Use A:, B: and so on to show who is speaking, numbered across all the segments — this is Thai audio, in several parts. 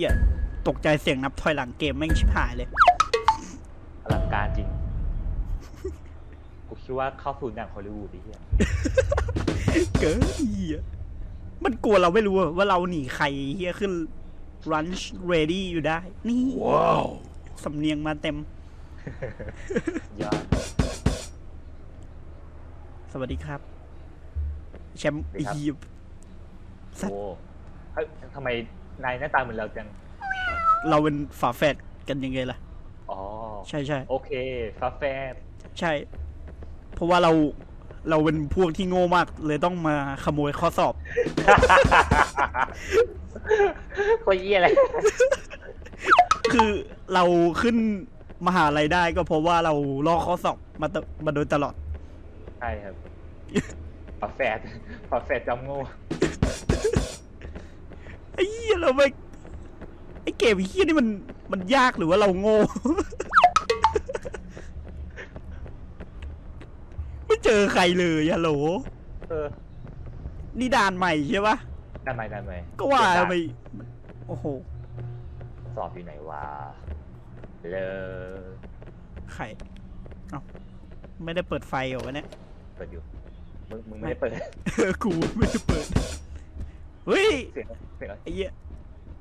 A: ฮียตกใจเสียงนับถอยหลังเกมแม่งชิบหายเลย
B: อลังการจริง กูคิดว่าเข้าสู่หนังฮอลลีวูดดิเฮีย
A: เกินเฮียมันกลัวเราไม่รู้อะว่าเราหนีใครเฮียขึ้น lunch ready อยู่ได้ นี่
C: ว้าว
A: สำเนียงมาเต็ม
B: ยอด
A: สวัสดีครับ แชมป์
B: สวัสดีครับ
A: เฮียสัตว์
B: โอ้เฮ้ยทำไม นายหน้าตาเหมือนเราจัง
A: เราเป็นฝาแฝดกันยังไงล่ะ
B: อ๋อ
A: ใช่ใช่
B: โอเคฟาแฟด
A: ใช่ เพราะว่าเราเราเป็นพวกที่โง่มาก เลยต้องมาขโมยข้อสอบ
B: โคตรเยี่ยเลย
A: คือเราขึ้นมหาลัยได้ก็เพราะว่าเราลอกข้อสอบมาตมาโดยตลอด
B: ใช่ครับฟาแฟดฟาแฟดจำโง่
A: ไอ้เหี้ยเราไม่ไอ้เกมไอ้เหี้ยนี่มันมันยากหรือว่าเราโง่ ไม่เจอใครเลยฮัลโหล
B: เออ
A: นี่ด่านใหม่ใช่ปะ
B: ได้ไหมได้ไหม
A: ก็ว่า
B: เดี๋ย
A: ทำไมโอ้โห
B: สอบอยู่ไหนวะเลอ
A: ใครเอ้าไม่ได้เปิดไฟเหรอวะเนี่ย
B: เปิดอยู่ มึงมึงไม่ได้เปิด
A: เออกูไม่ได้เปิด เฮ้ย
B: เสียงเสียงอะไร
A: ไอ้เหี้ย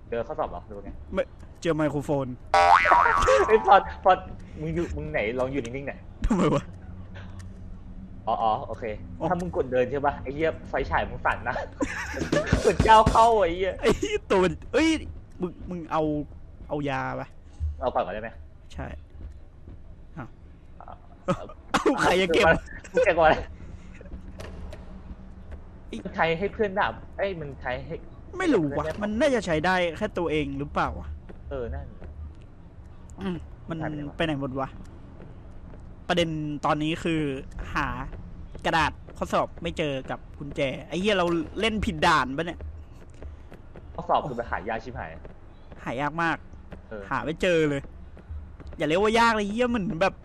B: เจอข้อสอบเหรอดูไง
A: ไม่เจอไมโครโฟน
B: ไอ้ยพอดพอดมึงอยู่มึงไหนลองอยู่นิ่งๆหน่อย
A: ทำไมวะ
B: อ๋ออ๋อโอเค
A: อ๋อ
B: ถ้ามึงกดเดินใช่ป่ะไอ้เหี้ยไฟฉายมึงสั่นนะเหมือนเจ้าเข้าไอ้เหี้ย
A: ไอ้ตัวมันเอ้ยมึงมึงเอาเอายาปะ
B: เอาก่อนก่อนได้ไหม
A: ใช่
B: เอา
A: เอาใครจะเก็บ
B: มึงเก็บก่อนเลย มันใช้ให้เพื่อนด่าเอ้ยมันใช้ให้
A: ไม่รู้วะมันน่าจะใช้ได้แค่ตัวเองหรือเปล่าวะ
B: เออนั่น
A: อืมมัน
B: หายไปไหนวะ
A: ไปไหนหมดวะ ประเด็นตอนนี้คือหากระดาษข้อสอบไม่เจอกับกุญแจ ไอ้เหี้ยเราเล่นผิดด่านปะเนี่ย
B: ข้อสอบคือไปหายาชิบหาย
A: หายากมาก
B: เออ
A: หาไม่เจอเลย อย่าเรียกว่ายากเลยเหี้ยมันแบบ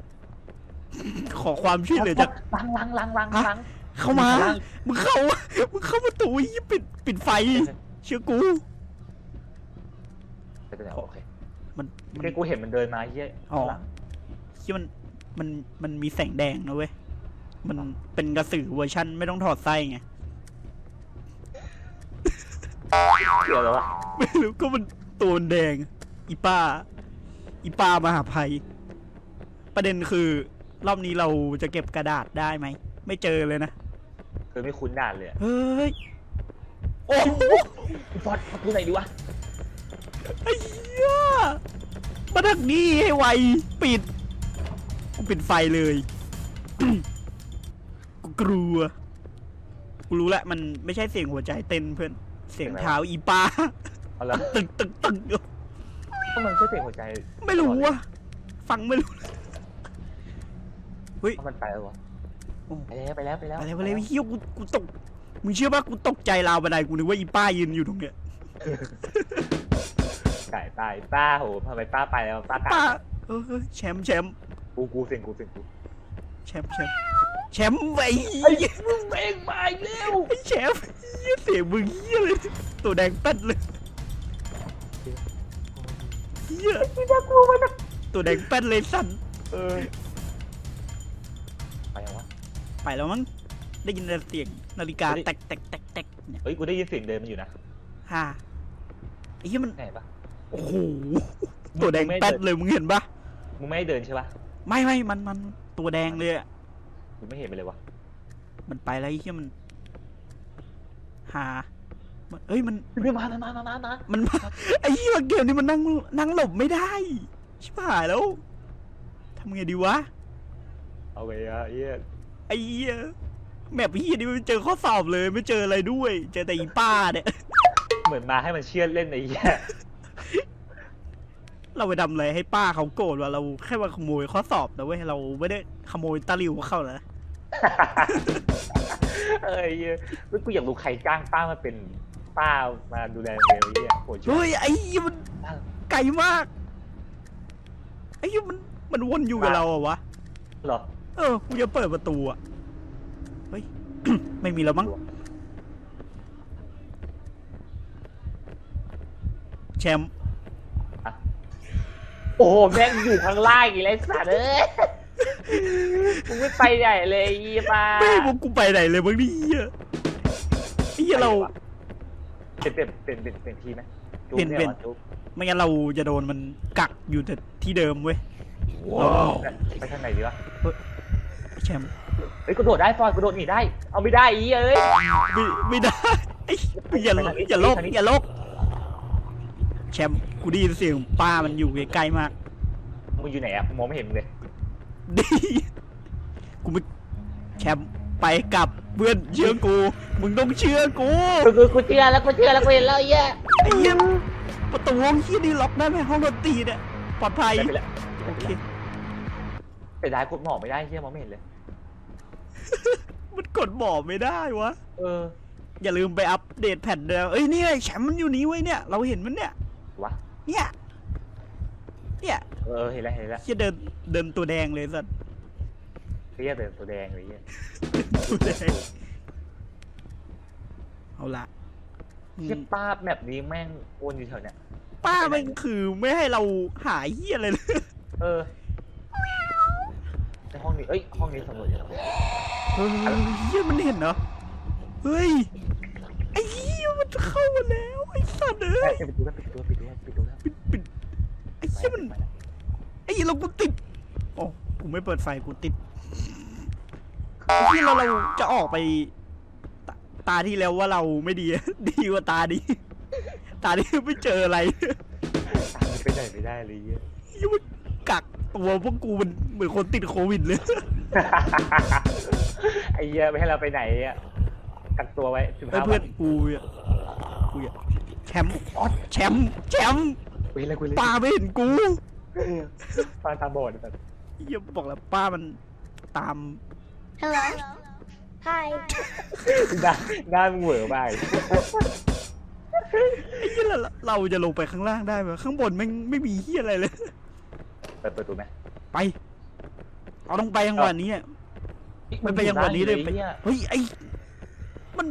A: ขอความช่วยเหลือจาก
B: ล้างล้างล้างล้าง
A: ฮะ
B: ล้าง
A: เข้ามา
B: ล้าง
A: มึงเข้า มึงเข้าประตูยี่ปิดปิดไฟ เชื่อกู
B: ไปไหนวะโอเค
A: มันมัน
B: แค่กูเห็นมันเดินมาเหี้ย
A: อ๋อ
B: ข้างหลัง
A: ที่มันมันมันมีแสงแดงนะเว้ย มันเป็นกระสือเวอร์ชันไม่ต้องถอดไส้ไง
B: เกี่ยวเลยวะ
A: ไม่รู้ก็มันตัวมันแดง อีป้า อีป้ามหาภัย ประเด็นคือ รอบนี้เราจะเก็บกระดาษได้ไหม ไม่เจอเลยนะ
B: คือไม่คุ้นด่านเลยอะ
A: เฮ้ย โอ้โห
B: ฟอดประตูไหนดีวะ
A: ไอ้เหี้ยมาดักนี้ให้ไว ปิดกูปิดไฟเลย กูกลัว กูรู้ละมันไม่ใช่เสียงหัวใจเต้นเพื่อน เสียงเท้าอีป้า
B: เอาละ
A: ตึกตึกตึก
B: ก็มันใช่เสียงหัวใจ
A: ไม่รู้ว่ะ ฟังไม่รู้เฮ้ย
B: ว่ามันไปแล้ววะ
A: โอ้
B: ไปแล้วไปแล้วไปแล้ว
A: อะไรวะเลยเฮียกูกูตกมึงเชื่อป่ะกูตกใจราวบันไดกูนึกว่าอีป้ายืนอยู่ตรงเนี้ย
B: ไก่ตายป้าโหทำไมป้าไปแล้วป้าไก่
A: ป้าเออเออแชมป์แชมป์
B: กูกูเสียงกูเสียงกู
A: แชมป์แชมป์แชมป์ไอ้
B: ไอ้
A: เหี้ย
B: มึงเองมาอีกแล้ว
A: ไอ้แชมป์เฮียเสียงมึงเฮียเลยตัวแดงแป๊ดเลยเฮียตัวแดงแป๊ดเลยสั่น
B: เออไปยังวะ
A: ไปแล้วมั้งได้ยินแต่เสียงนาฬิกา
B: เฮ้ย
A: แตกแตกแตกแตกเนี่ย
B: เฮ้ย กูได้ยินเสียงเดินมันอยู่นะ
A: ฮ่าไอ้เฮียมัน
B: ไหนปะ
A: โอ้โหตัวแดงแป๊ดเลยมึงเห็นปะ
B: มึงไม่ได้เดินใช่ปะ
A: ไม่ไม่มันมันตัวแดงเลยอะ
B: กูไม่เห็นไปเลยวะ
A: มันไปแล้วไอ้เหี้ยมันหามันเอ้ยมัน
B: เดินมานะนะนะนะนะ
A: มันมาไอ้เหี้ยเกมนี้มันนั่งนั่งหลบไม่ได้ชิบหายแล้วทำไงดีวะ
B: เอาไปอะเอี้ย
A: ไอ้เหี้ยแมปเหี้ยนี่ไม่เจอข้อสอบเลยไม่เจออะไรด้วย เจอแต่อีป้าเนี่ย
B: เหมือนมาให้มันเชื่อดเล่นไอ้เหี้ย
A: เราไปทำอะไรให้ป้าเขาโกรธว่าเราแค่มาขโมยข้อสอบนะเว้ยเราไม่ได้ขโมยตะหลิวเขานะ
B: เอ้ยเหี้ยเฮ้ยกูอยากรู้ใครจ้างป้ามาเป็นป้ามาดูแลเมลไอ้เหี้ยโหช่ว
A: เฮ้
B: ย
A: ยไอ้เหี้ยมันไกลมากไอ้เหี้ยมันมันวนอยู่กับเราอะวะ
B: เหรอ
A: เออกูจะเปิดประตูอะ เฮ้ย ไม่มีแล้วมั้ง แชมป์
B: โอ้โหแม่งอยู่ข้างล่างอีกแล้วไอ้สัตว์เอ้ยมึงไม่ไปไหนเลยไอ้เหี้ยป้า
A: ไม่ให้พวกกูไปไหนเลยบางทีเหี้ยไอ้เหี้ยเรา
B: เป็นเป็นเป็นเป็นเป็นทีไหมจุ๊บ
A: เป็น
B: ย
A: เป็น
B: หรอจุ๊บ
A: ไม่งั้นเราจะโดนมันกักอยู่แต่ที่เดิมเว้ย
B: ว้าวไปทางไหนดีวะ
A: แชมป์
B: เฮ้ยกระโดดได้ฟอยกระโดดหนีได้ เอาไม่ได้อีเอ้ย
A: ไม่ไม่ได้ไอ้อย่า
B: ไปทางนี้
A: อย่าโลก
B: ทางนี้
A: อย่าโลกแชมป์กูได้ยินเสียงป้ามันอยู่ใกล้ๆมาก
B: มึงอยู่ไหนอะมองไม่เห็นมึงเลย
A: ดีกูไม่แชมป์ไปกลับเพื่อนเชื่อกู มึงต้องเชื่อกู
B: กูกูกูเชื่อแล้วกูเชื่อแล้วกูเห็นแล้วไอ้เหี้ย
A: ไอ้เหี้ยประตูห้องที่นี่ล็อกได้ไหมห้องดนตรีเนี่ยปลอดภัย
B: ไปแล้ว
A: โอเค
B: แต่ได้กดหมอกไม่ได้เหี้ยมองไม่เห็นเลย
A: มันกดบอกไม่ได้วะ
B: เออ
A: อย่าลืมไปอัปเดตแผ่นเดิมเอ้ยเนี่ยแชมป์มันอยู่นี้ไว้ยเนี่ย เราเห็นมันเนี่ย
B: วะ
A: เนี่ย เนี่ย
B: เออเห็นแล้วเห็นแล้ว
A: จะเดินเดินตัวแดงเลยสัตว์
B: เหี้ยเป็นตัวแดงเลยไอ้เหี้ย
A: ตัวแดง เอาละอืม
B: เหี้ยป้าบแบบนี้แม่งวนอยู่แถวเนี้ย
A: ป้ามันคือไม่ให้เราหาเหี้ยอะไรเลย
B: เออในห้องนี้เอ้ยห้องนี้สำรวจยังไง
A: เฮ้ยเหี้ยมันเห็นเหรอ เฮ้ย ไอ้เหี้ยมันเข้ามาแล้วไอ้สัตว์เอ้
B: เอ้
A: ย
B: ยปิดประตูแล้วปิดประตูแล้วปิดประตูแล้วปิดประตูแล้ว
A: ปิดปิดไอ้เหี้ยมัน
B: ไปแล้ว
A: ไอ้เหี้ยเรากูติดโอ้กูไม่เปิดไฟกูติดไอ้เหี้ยเราเราจะออกไป ตาตาที่แล้วว่าเราไม่ดี ดีกว่าตาดี ตานี้ไม่เจออะไร
B: ตามไปไหนไม่ได้เลยเหี้ย
A: ยังมัน กักตัวพวกกูมันเหมือนคนติดโควิดเลย
B: ไอ้เหี้ยไม่ให้เราไปไหนอะกักตัวไว้สิบ
A: ไอ้
B: ห้า
A: เพื่
B: วั
A: อน
B: น
A: กูอะกูอะแชมป์อ๋อแชมป์แชมป์
B: คุยเลยคุยเลย
A: ป้าไม่เห็นกู
B: ป้าตาบอดแบบ
A: เหี้ยังบอกแล้วป้ามันตาม
C: Hello. Hi.
B: หน้าหน้ามึงเหวอไป
A: ไอ้เหี้ยเราเราจะลงไปข้างล่างได้ไหมข้างบนไม่งไม่มีเหี้ยอะไรเลย
B: เปิดประตูไหม
A: ไป เอาต้องไปจังหวะนี้อะมันไปจังหวะนี้เลยไป
B: หี้
A: เฮ้ยไอ้มัน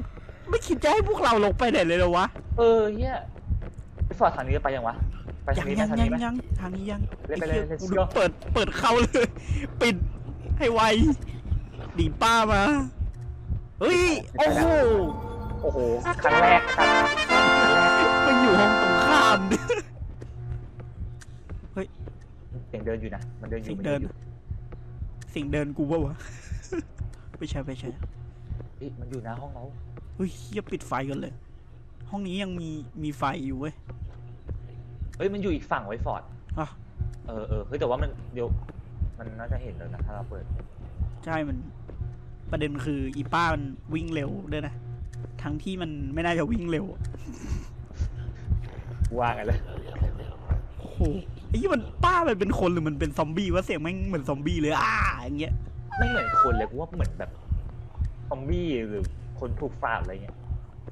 A: ไม่คิดจะให้พวกเราลงไปไหนเลยเหรอวะ
B: เออเฮียไปฟอร์ดทางนี้ไปยังวะ ไป
A: ยั
B: ทาง
A: ง
B: นี้ไหม
A: ยัง
B: ทาง
A: ยั
B: นี้
A: ง
B: ไหม
A: ยังทางนี้ยัง
B: เล่นไป
A: ไอ้
B: เลย
A: หี้
B: let's
A: กู
B: go
A: เปิดเปิดเข้าเลย ปิดให้ไวดีป้ามาเฮ้ยโอ้โห
B: โอ้โหครั้งแรกครับครั้งแรก
A: มันอยู่ห้องตรงข้ามดิ
B: สียงเดินอยู่นะ มันเดินอ
A: เสี
B: ยู่
A: ยง
B: มัน
A: เดิ
B: เดิ
A: น
B: นอยู่
A: สิ่งเดินกูปะวะ ไม่ใช่ไม่ใช่
B: เฮ้ยมันอยู่หน้าห้องเรา
A: เฮ้ยเฮียปิดไฟกันเลย ห้องนี้ยังมีมีไฟอยู่เว้ย
B: เฮ้ย มันอยู่อีกฝั่งไว้ฟอร์ด
A: อะ
B: เออเออเฮ้ยแต่ว่ามันเดี๋ยว มันน่าจะเห็นแล้วนะถ้าเราเปิด
A: ใช่มัน ประเด็นคืออีป้ามันวิ่งเร็วด้วยนะ ทั้งที่มันไม่น่าจะวิ่งเร็ว
B: ว่ากันเลย
A: โอ้โหไอ้ยี่มันป้ามันเป็นคนหรือมันเป็นซอมบี้วะเสียงแม่งเหมือนซอมบี้เลยอ่าอย่างเงี้ย
B: ไม่เหมือนคนเลยกูว่าเหมือนแบบซอมบี้หรือคนถูกฟาดอะไรเงี้ย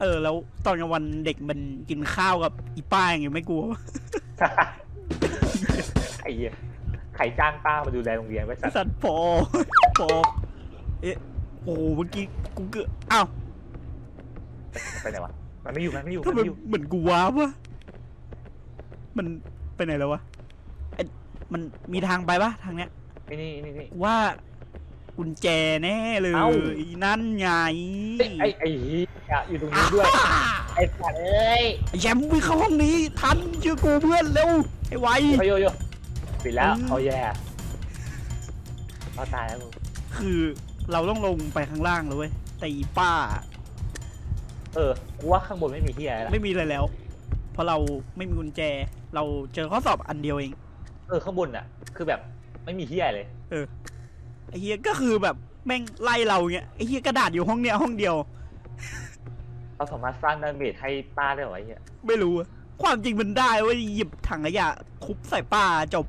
A: เออ แล้วตอนกลางวันเด็กมันกินข้าวกับอีป้าอย่างเงี้ยไม่กลัววะ
B: ไอ้เหี้ยใครจ้างป้ามาดูแลโรงเรียนไว้สั
A: ไอ้
B: ตว์
A: สัตว์พอพอเอ๊ะโอ้โหเมื่อกี้กูเกือบอ้าว
B: ไปไหนวะมันไม่อยู่มันไม่อยู่
A: ทำ
B: มัน
A: ไม
B: ไม่อยู่
A: เหมือนกูว้าวะมัน ไปไหนแล้ววะไอ้มันมีทางไปปะทางเนี้ย
B: นี่นี่นี่นี่
A: ว่ากุญแจแน่เลย
B: เอ้า
A: นั่นไง
B: ไอ้ไอ้เหี้ยอยู่ตรงนี้ด้วย
A: อ่า
B: ไอ้สัตว์เอ้ย
A: ไอ้แชมป์วิ่งเข้าห้องนี้ ทันเชื่อกูเพื่อนเร็วไอ้ไว
B: โยโยโยปิดแล้ว
A: อืม
B: เอาแย่เอาตายแล้วกู
A: คือเราต้องลงไปข้างล่างเลยเว้ยแต่อีป้า
B: เออกูว่าข้างบนไม่มีที่อะไรละ
A: ไม่มีอะไรแล้ว เพราะเราไม่มีกุญแจ เราเจอข้อสอบอันเดียวเอง
B: เออข้างบนอะ คือแบบไม่มีที่อะไรเลย
A: ไอ้เฮียก็คือแบบแม่งไล่เราเงี้ยไอ้เฮียกระดาษอยู่ห้องเนี้ยห้องเดียว
B: เราสามารถสร้างดาเมจให้ป้าได้เหรอไอ้เหี้ย
A: ไม่รู้อะความจริงมันได้เว้ยหยิบถังขยะทุบใส่ป้าจบ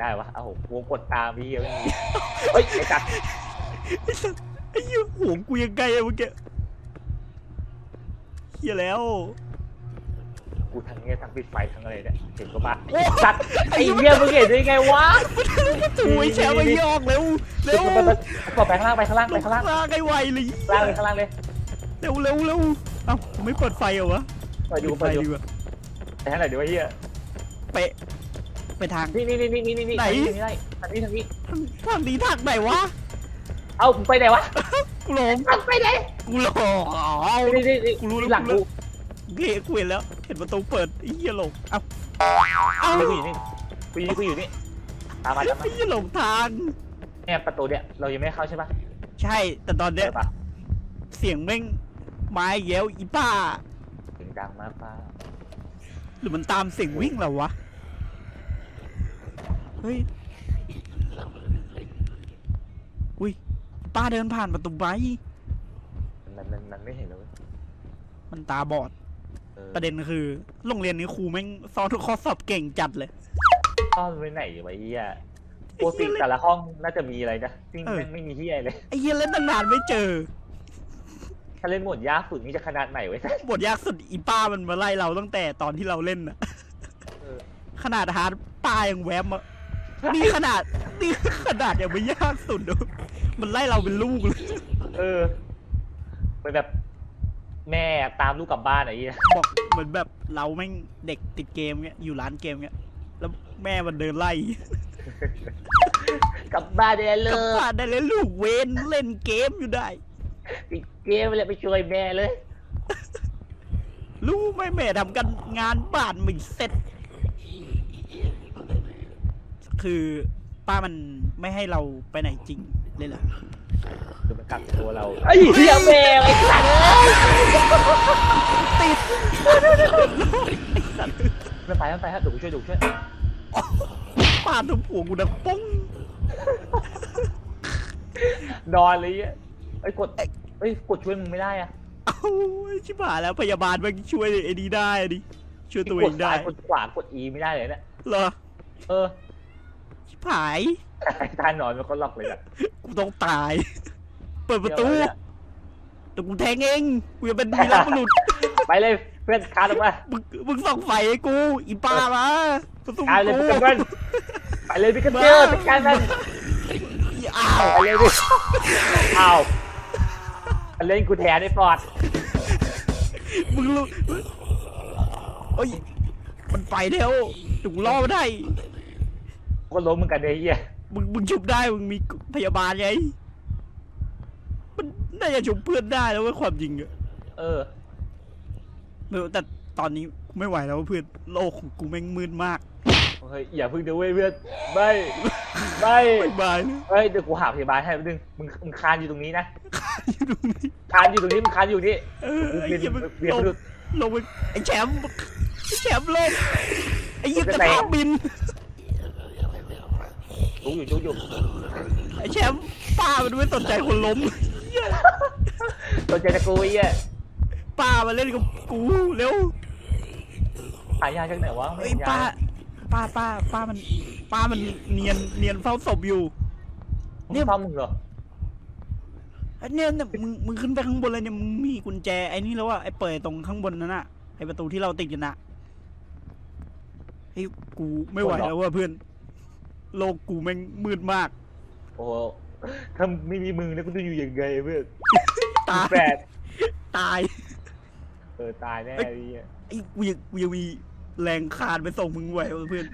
B: ได้วะเอาวงกดตามพี่เหี้ยไม่มีเฮ้ยไอ้จัด
A: ไอ้สัสไอ้เหี้ยห่วงกูยังไงอะเมื่อกี้เฮียแล้ว
B: กูทั้งเนี้ยทั้งปิดไฟทั้งอะไรเนี่ยเห็นก็บ้า
A: โอ้
B: จัดไอ้เหี้ยมึงเห็นได้ไงวะ
A: ถูไอ้แชมป์ไอ้เหี้ยออกเร็วเร็ว
B: ไปไปไปไปข้างล่างไปข้างล่างไปข้างล่าง
A: ลากไอ้ไวเลย
B: ข้างล่างเลยข้างล่างเลย
A: เร็วเร็วเร็วเอ้าไม่เปิดไฟเหรอวะ
B: เปิดอยู่
A: ไฟ
B: เปิดอยู่
A: ดีกว่า
B: ไปทางไหนดีวะเหี้ย
A: เป๊ะไปทาง
B: นี่นี่นี่นี่นี่นี่
A: ไหน
B: ทางนี้ได้ทางนี้ทางนี้
A: ทางทางนี้ทางไหนวะ
B: เอ้ามึงไปไหนวะ
A: กูหลง
B: ไปไหน
A: กูหลงอ๋อ
B: นี่นี่นี่
A: กูรู้แล้ว
B: หลัง
A: กู
B: กู
A: รู้เฮ้ยกูเห็นแล้วเห็นประตูเปิดไอ้เหี้ยหลงเอ้าเอ้า
B: กูอยู่นี่กูอยู่นี่กูอยู่นี่ตามมาตามมา
A: ไอ้เหี้ยหลงทาง
B: เนี่ยประตูเนี่ยเรายังไม่เข้าใช่ปะ
A: ใช่ แต่ตอนเนี้ย
B: ใช่ปะ
A: เสียงแม่งไม้แย้วอีป้า
B: เสียงดังมากป้า
A: หรือมันตามเสียงวิ่งเราวะ เฮ้ย อุ้ยป้าเดินผ่านประตูไม้
B: มันมันมันไม่เห็นเลยเว้ย
A: มันตาบอด
B: เออ
A: ประเด็นคือ โรงเรียนนี้ครูแม่งสอนทุกข้อสอบเก่งจัดเลย
B: ซ่อนไว้ไหนวะไอ้เหี้ยปกติแต่ละห้องน่าจะมีอะไรนะจริง
A: เออ
B: แม่งไม่มีที่อะไรเลย
A: ไอ้เหี้ยเล่นตั้งนานไม่เจอ
B: ถ้าเล่นโหมดยากสุดนี่จะขนาดไหนไว้ย
A: บทยากสุดอีป้ามันมาไล่เราตั้งแต่ตอนที่เราเล่นน่ะ
B: เออ
A: ขนาดฮาร์ดป้ายังแวบมานี่ขนาด นี่ขนาดยังไม่ยากสุดเลยมันไล่เราเป็นลูกเลย
B: เออเป็นแบบ แม่ตามลูกกลับบ้านไอ้เหี้ย
A: บอกเหมือนแบบเราแม่งเด็กติดเกมเงี้ยอยู่ร้านเกมเงี้ยแล้วแม่มันเดินไล่
B: กลับบ้านได้เล
A: กลับ
B: ย
A: บ้านได้เลยลูกเวนเล่นเกมอยู่ได้
B: ปิดเกมเลยไปช่วยแม่เลย
A: รู้ไหมแม่ทำกันงานบ้านไม่เสร็จ คือป้ามันไม่ให้เราไปไหนจริงเลยเหรอ
B: คือมันกลับตัวเราไอ้เหี้ยแม่ไอ้สัตว์
A: ติด
B: ไม่ไปไม่ไปฮะเดี๋ยวกูช่วยเดี๋ยวกูช่วย
A: ป้าทุบหัวกูดังป้อง
B: นอนเลยอะไอ้ยกดเอ้ยกดช่วยมึงไม่ได้อะ
A: เอ้าชิบหายแล้วพยาบาลมันช่วยไอ้นี้ได้ดิช่วยตัวเอ
B: ก
A: งได้
B: ซ้ายกดขวากด E ไม่ได้เลยเนี่ย
A: เหรอ
B: เออ
A: ชิบหาย
B: ท่านอนมันก็ล็อกเลยอะ
A: กูต้องตาย เปิดประตู
B: เดี๋ยวเนี่ย
A: เดี๋ยวกูแทงเองกูจะเป็นวีรบุรุษ
B: ไปเลยเพื่อนคานออกมา
A: มึงมึงส่องไฟให้กูอีป้ามาประตู
B: คานเลย
A: กู
B: พิกเกิลไปเลยพิกเกิลจัดการมัน
A: อีอ้าว
B: ไปเลยดิอ้าวมันเล่นกูแทนไอ้ฟอร์ด
A: มึงรู้เอ้ยมันไปแล้วเดี๋ยวกูล่อมาได้
B: ก็ล้มมึงกันเลยไอ้เหี้ย
A: มึงมึงชุบได้มึงมีพยาบาลไงมันน่าจะชุบเพื่อนได้แล้วเว้ยความจริงอะ
B: เออ
A: ไม่รู้แต่ตอนนี้กูไม่ไหวแล้วเพื่อนโลกของกูแม่งมืดมาก
B: เฮ้ยอย่าพึ่งเดี๋ยวเว้ยเพื่อนไม่ไม่
A: บายบาย
B: เฮ้ยเดี๋ยวกูหาพยาบาลให้แป๊บนึงมึงมึงคานอยู่ตรงนี้นะ
A: อยู่ตรงนี้
B: คานอยู่ตรงนี้มึงคานอยู่นี่
A: เออ
B: กู
A: ไอ้
B: เรียน
A: เหี้ยมึง
B: เรียน
A: ลงลงไปไอ้แชมป์ไอ้แชมป์ลงไอ้ยี่
B: กู
A: ก
B: จะ
A: ระ
B: ตะ
A: ทะบิน
B: จุกอยู่จุกอยู่
A: ไอ้แชมป์ป้ามันไม่สนใจคนล้มเหี้ย
B: ตัวใจจะกูไอ้เหี้ย
A: ป้ามาเล่นกับกูเร็ว
B: หายาจากไหนวะไม่
A: เฮ้ย
B: เห็นย
A: ป้า ป้าป้าป้ามัน ป้ามันเนียนเนียนเฝ้าศพอยู่
B: มึง
A: เนี่ย
B: ซ่อมมึงเหรอ
A: ไอ้เนี่ยเนี่ยมึงมึงขึ้นไปข้างบนเลยเนี่ยมึงมีกุญแจไอ้นี่แล้วอะไอ้เปิดตรงข้างบนนั่นอะไอ้ประตูที่เราติดกันอะเฮ้ยกูไม่ไหวแล้วว่ะเพื่อน โลกกูแม่งมืดมาก
B: โอ้โหถ้าไม่มีมึงเนี่ยกูจะอยู่ยังไงเพื่อน
A: ตาย
B: แปด
A: ตาย
B: เออตายแน่
A: เฮ้ย
B: ไอ้เหี้ย
A: ไอ้กูยังกูยังมีแรงคานไปส่งมึงไหววะเพื่อน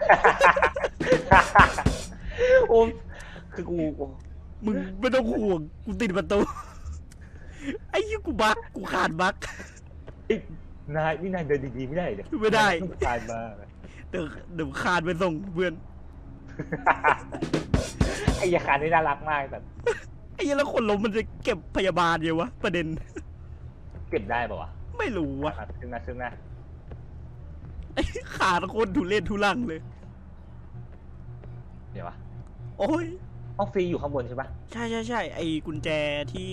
B: โอ้คือกูโอ้
A: มึงไม่ต้องห่วงกูติดประตู ไอ้ยี่กูบักกูขาดบัก
B: เอ้ยนายนี่นายเดินดีๆไม่ได้เดี๋ยว
A: ไม่ได้
B: ต้องการมา
A: เดี๋ยวเดี๋ยวขาดไปส่งเพื่อน
B: ไอ้ยาคารนี่น่ารักมากแต่
A: ไอ้ยี่แล้วคนล้มมันจะเก็บพยาบาลเดียววะประเด็น
B: เก็บได้ป่าวะ
A: ไม่รู้วะ
B: อะขึ้นมาขึ้นมา
A: ไอ้ขาดโคตรทุเรศทุลังเลย
B: เดี๋ยววะ
A: โอ้ย
B: ห้องฟรีอยู่ข้างบนใช่ปะ
A: ใช่ใช่ใช่ไอ้กุญแจที่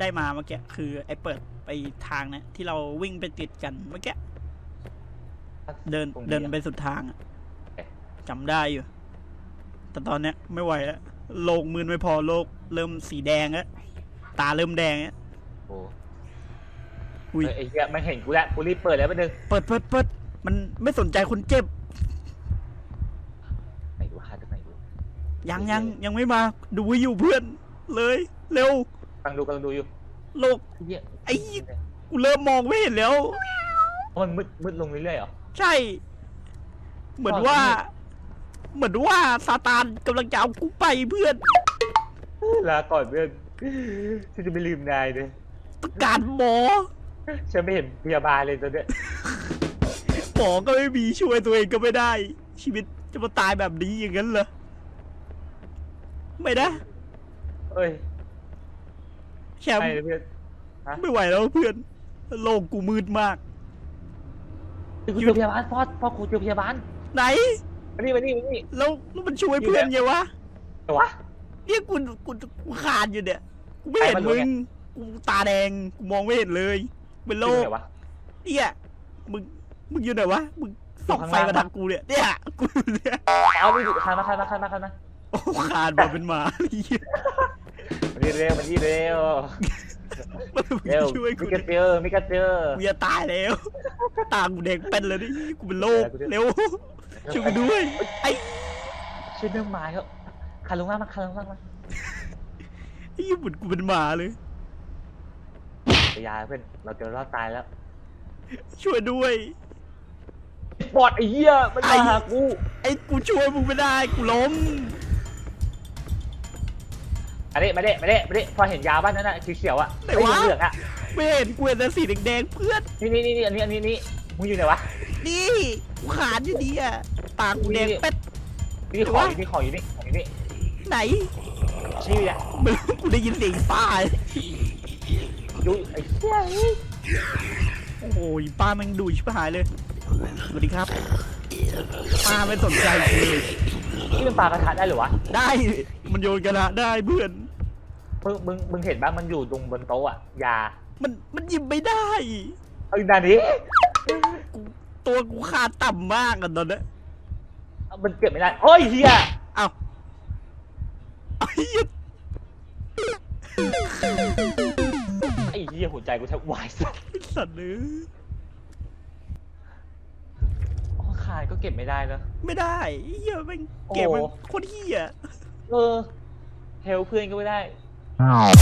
A: ได้มาเมื่อกี้คือไอ้เปิดไปทางเนี้ยที่เราวิ่งไปติดกันเมื่อกี้เดิน
B: ตรง
A: เดิน
B: อะ
A: ไปสุดทางอะ
B: เอ๊ะ
A: จำได้อยู่ แต่ตอนเนี้ยไม่ไหวแล้วโลกมืนไม่พอโลกเริ่มสีแดงแล้วตาเริ่มแดงแล้ว
B: โอ้
A: อุ้ย
B: เฮ้ยไอ้เหี้ยมันเห็นกูแล้วกูรีบเปิดแล้วแป๊บนึง
A: เปิดเปิดเปิดมันไม่สนใจคนเจ็บ
B: ไหนดูหาจากไหนดู
A: ยังยังยังไม่มา ดูไว้อยู่เพื่อน เลย เร็ว
B: กำลังดูกำลังดูอยู่
A: โลก
B: ไอ้เหี้ย
A: ไอ้ กูเริ่มมองไม่เห็นแล้ว
B: มันมืดมืดลงเรื่อยๆเหรอ
A: ใช่ เหมือนว่า
B: อ๋อ
A: เหมือนว่าซาตานกำลังจะเอากูไปเพื่อน
B: ลาก่อนเพื่อนฉันจะไม่ลืมนายเลย
A: ต้องการหมอ
B: ฉันไม่เห็นพยาบาลเลยตอนเนี้ย
A: หมอก็ไม่มีช่วยตัวเองก็ไม่ได้ ชีวิตจะมาตายแบบนี้อย่างนั้นเหรอไม่นะ
B: เอ้ย
A: แชมป์
B: ใช่เลยเพื่อน
A: ไม่ไหวแล้วเพื่อน โลกกูมืดมาก
B: กูเจอพยาบาลพ่อพ่อกูเจอพยาบาล
A: ไหน
B: มานี่มานี่มานี่
A: แล้วแล้วมันช่วยเพื่อนไงวะ
B: แต่วะ
A: เนี่ยกูกูกูขาดอยู่เนี่ยกูไม่เห็น
B: ใครมาดู
A: มึง
B: เนี่ย
A: กูตาแดงกูมองไม่เห็นเลยเป็นโล
B: อยู่
A: ก
B: ไหนวะ
A: เนี่ยมึงมึงอยู่ไหนวะมึงส่อง
B: อยู่ข้าง
A: ไฟ
B: ล่าง
A: มาทางกูเนี่ยเนี่ยกูเนี่ย
B: เอานี่ดิคานมาคานมาคานมาคานมา
A: โอ้ขาดมาเป็นหมาเหี้ย
B: มานี่เร็วมานี่เร็ว
A: มัน
B: เร็ว
A: ช่วย
B: มิ
A: กู
B: กาเจอมิกาเจอ
A: กูจะตายแล้ว ตากูแดงเป็นเลยนี่กูเป็นโรค
B: เออกูจะ
A: เร็วช่วยกูด้วยไอ้
B: ช่วยเรื่องไม้เขาคานลงล่างมาคานลงล่างมา
A: ไอ้ยี่ปุ่นกูเป็นหมาเลย
B: พยาเพื่อนเราจะรอดตายแล้ว
A: ช่วยด้วย
B: ปอดไอ้เหี้ยมันมาหากู
A: ไอ้กูช่วยมึงไม่ได้กูล้ม
B: มาเด้มาเด้มาเด้มาเด้พอเห็นยาบ้านนั้นน่ะสีเขียวๆอะ
A: ไหน
B: ไอ้
A: วะ
B: เหลืองๆอะ
A: ไม่เห็นกูเห็นแต่สีแดงๆเพื่อน
B: นี่นี่นี่อันนี้อันนี้นี่มึงอยู่ไหนวะ
A: นี่กูขาดอยู่ดีอะตากูแดง
B: นี่
A: เป็ด
B: นี่ของอยู่นี่ของอยู่นี่ของอยู่นี่
A: ไหน
B: ชื่ออะ
A: ไม่รู้กูได้ยินเสียงป้า
B: ดูไอ้เหี้ย
A: โอ้โหป้าแมันดูชิบหายเลย สวัสดีครับ ป้าไม่สนใจกูเลย
B: นี่มันปลากระทะได้เหรือวะ
A: ได้ มันโยนกระทะได้เพื่อน
B: มึงมึงมึงเห็นบ้างมันอยู่ตรงบนโต๊ะอะยา
A: มันมันหยิบไม่ได้
B: เอาอีกนานนี้
A: กูตัวกูขาดต่ำมากอะตอนเนี้ย
B: มันเก็บไม่ได้โอ้ยเฮีย
A: เอ้าไอ้เหี้ย
B: ไอ้เฮียหัวใจกูแทบวายสัส
A: ไอ้สัตว์เลย
B: อ๋อขายก็เก็บไม่ได้เนอะ
A: ไม่ได้ไอ้เหี้ยแม่งเก็บมัน
B: โอ้
A: โคตรเหี้ย
B: เออเฮลเพื่อนก็ไม่ได้
D: No.